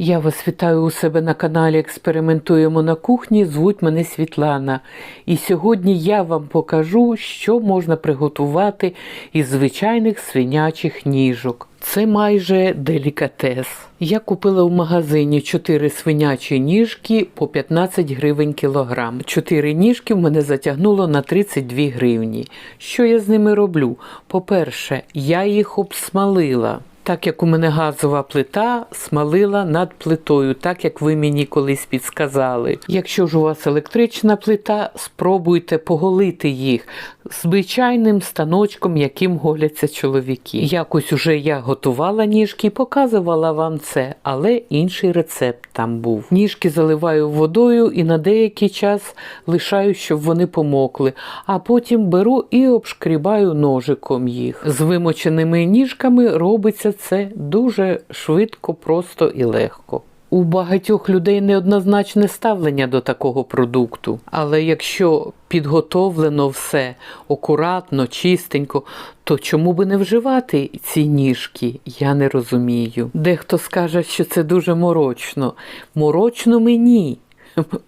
Я вас вітаю у себе на каналі Експериментуємо на кухні. Звуть мене Світлана. І сьогодні я вам покажу, що можна приготувати із звичайних свинячих ніжок. Це майже делікатес. Я купила в магазині 4 свинячі ніжки по 15 гривень кілограм. 4 ніжки в мене затягнуло на 32 гривні. Що я з ними роблю? По-перше, я їх обсмалила. Так як у мене газова плита, смалила над плитою, так як ви мені колись підсказали. Якщо ж у вас електрична плита, спробуйте поголити їх звичайним станочком, яким голяться чоловіки. Якось уже я готувала ніжки і показувала вам це, але інший рецепт там був. Ніжки заливаю водою і на деякий час лишаю, щоб вони помокли, а потім беру і обшкрібаю ножиком їх. З вимоченими ніжками робиться це дуже швидко, просто і легко. У багатьох людей неоднозначне ставлення до такого продукту, але якщо підготовлено все акуратно, чистенько, то чому би не вживати ці ніжки? Я не розумію. Дехто скаже, що це дуже морочно. Морочно мені,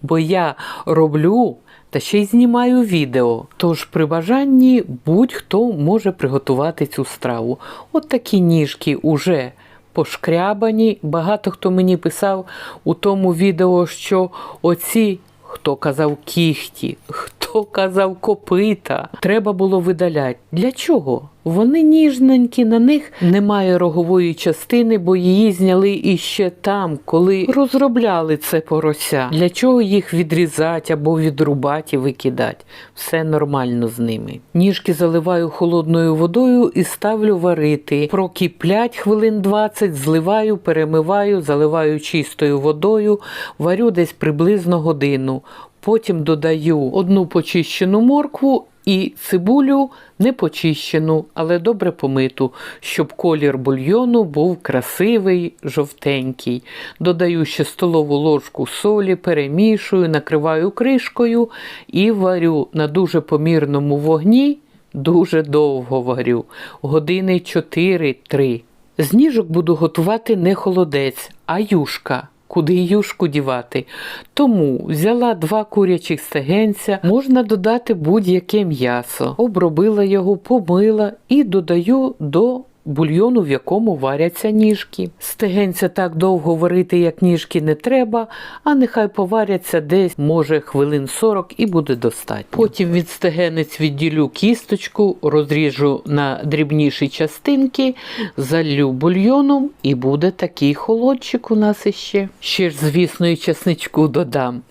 бо я роблю. Та ще й знімаю відео. Тож при бажанні будь-хто може приготувати цю страву. От такі ніжки уже пошкрябані. Багато хто мені писав у тому відео, що оці, хто казав кіхті, хто казав копита, треба було видаляти. Для чого? Вони ніжненькі, на них немає рогової частини, бо її зняли іще там, коли розробляли це порося. Для чого їх відрізати або відрубати і викидати? Все нормально з ними. Ніжки заливаю холодною водою і ставлю варити. Прокиплять хвилин 20, зливаю, перемиваю, заливаю чистою водою, варю десь приблизно годину. Потім додаю одну почищену моркву і цибулю не почищену, але добре помиту, щоб колір бульйону був красивий, жовтенький. Додаю ще столову ложку солі, перемішую, накриваю кришкою і варю на дуже помірному вогні. Дуже довго варю, години 4-3. З ніжок буду готувати не холодець, а юшка. Куди юшку дівати. Тому взяла два курячих стегенця, можна додати будь-яке м'ясо, обробила його, помила і додаю до бульйону, в якому варяться ніжки. Стегенця так довго варити, як ніжки, не треба, а нехай поваряться десь, може, хвилин 40 і буде достатньо. Потім від стегенець відділю кісточку, розріжу на дрібніші частинки, залью бульйоном і буде такий холодчик у нас іще. Ще ж, звісно, і чесничку додам.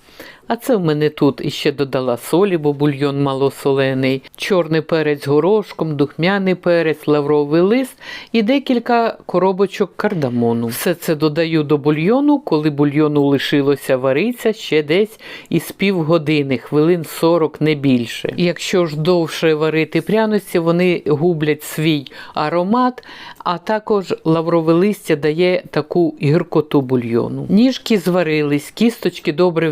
А це в мене тут іще додала солі, бо бульйон малосолений, чорний перець горошком, духмяний перець, лавровий лист і декілька коробочок кардамону. Все це додаю до бульйону, коли бульйону лишилося вариться ще десь із півгодини, хвилин 40 не більше. Якщо ж довше варити пряності, вони гублять свій аромат, а також лаврове листя дає таку гіркоту бульйону. Ніжки зварились, кісточки добре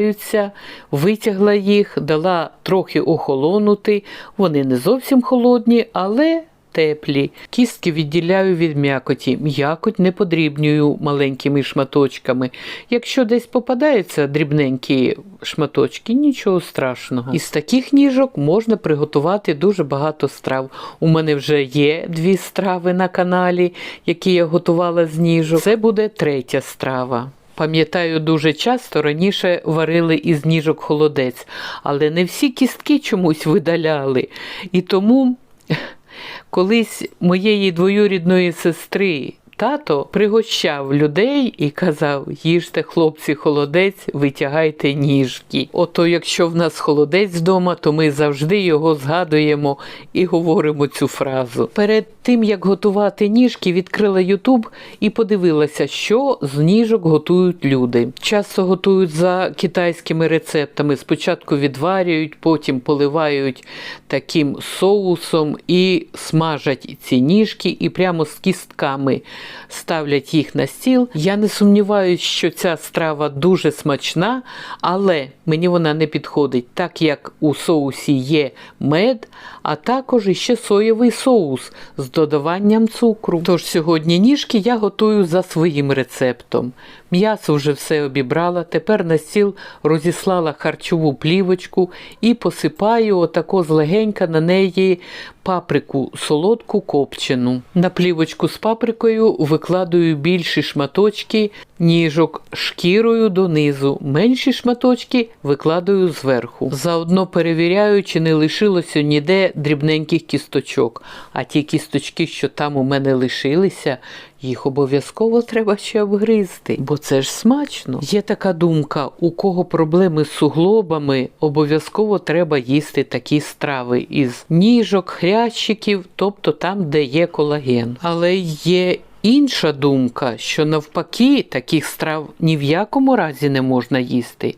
відділяються, витягла їх, дала трохи охолонути. Вони не зовсім холодні, але теплі. Кістки відділяю від м'якоті. М'якоть не подрібнюю маленькими шматочками. Якщо десь попадаються дрібненькі шматочки, нічого страшного. Із таких ніжок можна приготувати дуже багато страв. У мене вже є дві страви на каналі, які я готувала з ніжок. Це буде третя страва. Пам'ятаю, дуже часто раніше варили із ніжок холодець, але не всі кістки чомусь видаляли. І тому колись моєї двоюрідної сестри. Тато пригощав людей і казав: їжте, хлопці, холодець, витягайте ніжки. Ото, якщо в нас холодець вдома, то ми завжди його згадуємо і говоримо цю фразу. Перед тим як готувати ніжки, відкрила Ютуб і подивилася, що з ніжок готують люди. Часто готують за китайськими рецептами. Спочатку відварюють, потім поливають таким соусом і смажать ці ніжки, і прямо з кістками ставлять їх на стіл. Я не сумніваюся, що ця страва дуже смачна, але мені вона не підходить, так як у соусі є мед, а також іще соєвий соус з додаванням цукру. Тож сьогодні ніжки я готую за своїм рецептом. М'ясо вже все обібрала, тепер на стіл розіслала харчову плівочку і посипаю отако злегенька на неї паприку солодку копчену. На плівочку з паприкою викладаю більші шматочки ніжок шкірою донизу, менші шматочки викладаю зверху. Заодно перевіряю, чи не лишилося ніде дрібненьких кісточок. А ті кісточки, що там у мене лишилися, їх обов'язково треба ще обгризти, бо це ж смачно. Є така думка: у кого проблеми з суглобами, обов'язково треба їсти такі страви із ніжок, хрящиків, тобто там, де є колаген. Але є інша думка, що навпаки таких страв ні в якому разі не можна їсти.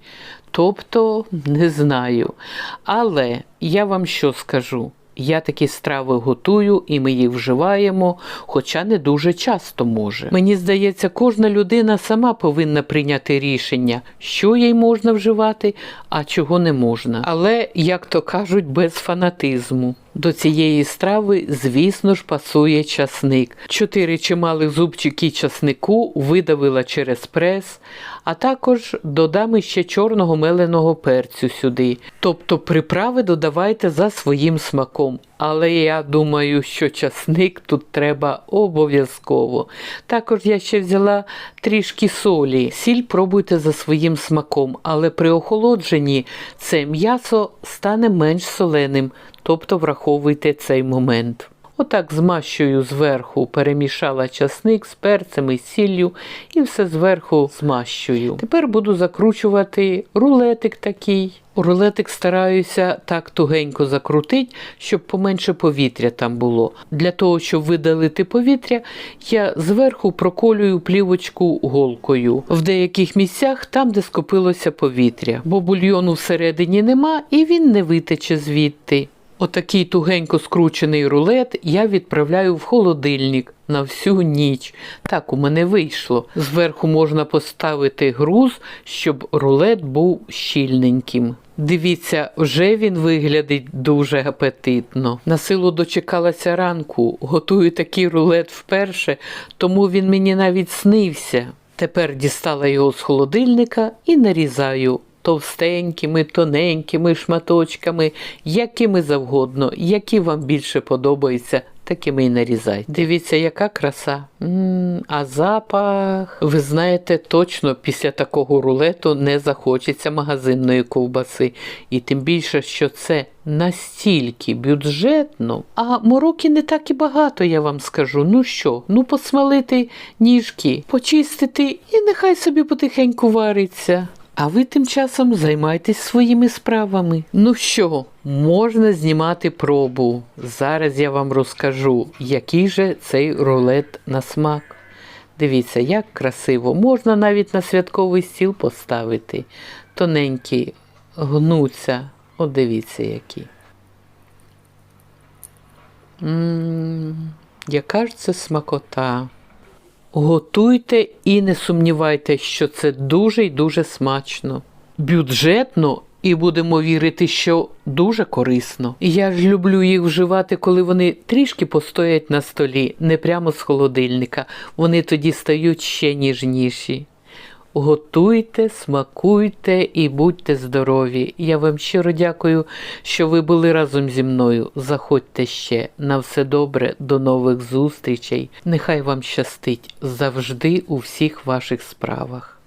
Тобто, не знаю. Але я вам що скажу? Я такі страви готую і ми їх вживаємо, хоча не дуже часто може. Мені здається, кожна людина сама повинна прийняти рішення, що їй можна вживати, а чого не можна. Але, як то кажуть, без фанатизму. До цієї страви, звісно ж, пасує часник. Чотири чималих зубчики часнику видавила через прес, а також додам іще чорного меленого перцю сюди. Тобто приправи додавайте за своїм смаком. Але я думаю, що часник тут треба обов'язково. Також я ще взяла трішки солі. Сіль пробуйте за своїм смаком, але при охолодженні це м'ясо стане менш соленим, тобто враховуйте цей момент. Отак змащую зверху, перемішала часник з перцем і сіллю і все зверху змащую. Тепер буду закручувати рулетик такий. Рулетик стараюся так тугенько закрутити, щоб поменше повітря там було. Для того, щоб видалити повітря, я зверху проколюю плівочку голкою. В деяких місцях там, де скопилося повітря, бо бульйону всередині нема і він не витече звідти. Отакий тугенько скручений рулет я відправляю в холодильник на всю ніч. Так у мене вийшло. Зверху можна поставити груз, щоб рулет був щільненьким. Дивіться, вже він виглядить дуже апетитно. На силу дочекалася ранку, готую такий рулет вперше, тому він мені навіть снився. Тепер дістала його з холодильника і нарізаю товстенькими, тоненькими шматочками, якими завгодно, які вам більше подобаються, такими і нарізайте. Дивіться, яка краса. М-м, а запах. Ви знаєте, точно після такого рулету не захочеться магазинної ковбаси. І тим більше, що це настільки бюджетно, а мороки не так і багато, я вам скажу. Ну що, ну посмалити ніжки, почистити і нехай собі потихеньку вариться. А ви тим часом займайтесь своїми справами. Ну що, можна знімати пробу. Зараз я вам розкажу, який же цей рулет на смак. Дивіться, як красиво. Можна навіть на святковий стіл поставити. Тоненькі гнуться. От дивіться, які. М-м, яка ж це смакота. Готуйте і не сумнівайтеся, що це дуже й дуже смачно. Бюджетно і будемо вірити, що дуже корисно. Я ж люблю їх вживати, коли вони трішки постоять на столі, не прямо з холодильника. Вони тоді стають ще ніжніші. Готуйте, смакуйте і будьте здорові. Я вам щиро дякую, що ви були разом зі мною. Заходьте ще. На все добре, до нових зустрічей. Нехай вам щастить завжди у всіх ваших справах.